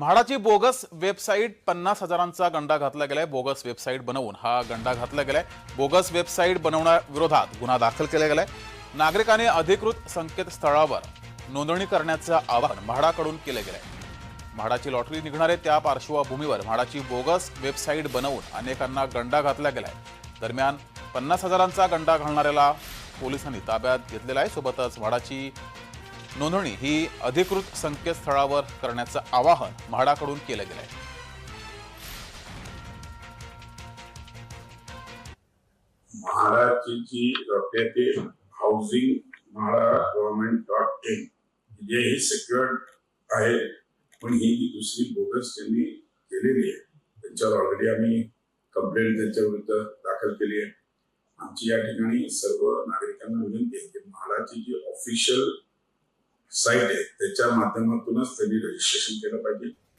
म्हाडाची bogus website पन्नास हजारांचा गंडा घातला गेलाय. बोगस वेबसाईट बनवून हा गंडा घातला गेलाय. बोगस वेबसाईट बनवण्याविरोधात गुन्हा दाखल केला गेलाय. नागरिकांनी अधिकृत संकेतस्थळावर नोंदणी करण्याचं आवाहन म्हाडाकडून केलं गेलंय. म्हाडाची लॉटरी निघणार आहे त्या पार्श्वभूमीवर म्हाडाची बोगस वेबसाईट बनवून अनेकांना गंडा घातला गेलाय. दरम्यान पन्नास हजारांचा गंडा घालणाऱ्याला पोलिसांनी ताब्यात घेतलेला आहे. सोबतच म्हाडाची नोंदणी ही अधिकृत संकेतस्थळावर करण्याचं आवाहन म्हाडाकडून केलं गेलंय. म्हाडाची जी रस्त्याचे housing MHADA government dot in जे हे सिक्युअर्ड आहे पण ही जी दुसरी बोगस त्यांनी केलेली आहे त्यांच्यावर ऑलरेडी आम्ही कंप्लेंट त्यांच्या विरुद्ध दाखल केली आहे. आमची या ठिकाणी सर्व नागरिकांना विनंती आहे की म्हाडाची जी ऑफिशियल साईट आहे. त्याच्या माध्यमातूनच त्यांनी रजिस्ट्रेशन केलं पाहिजे.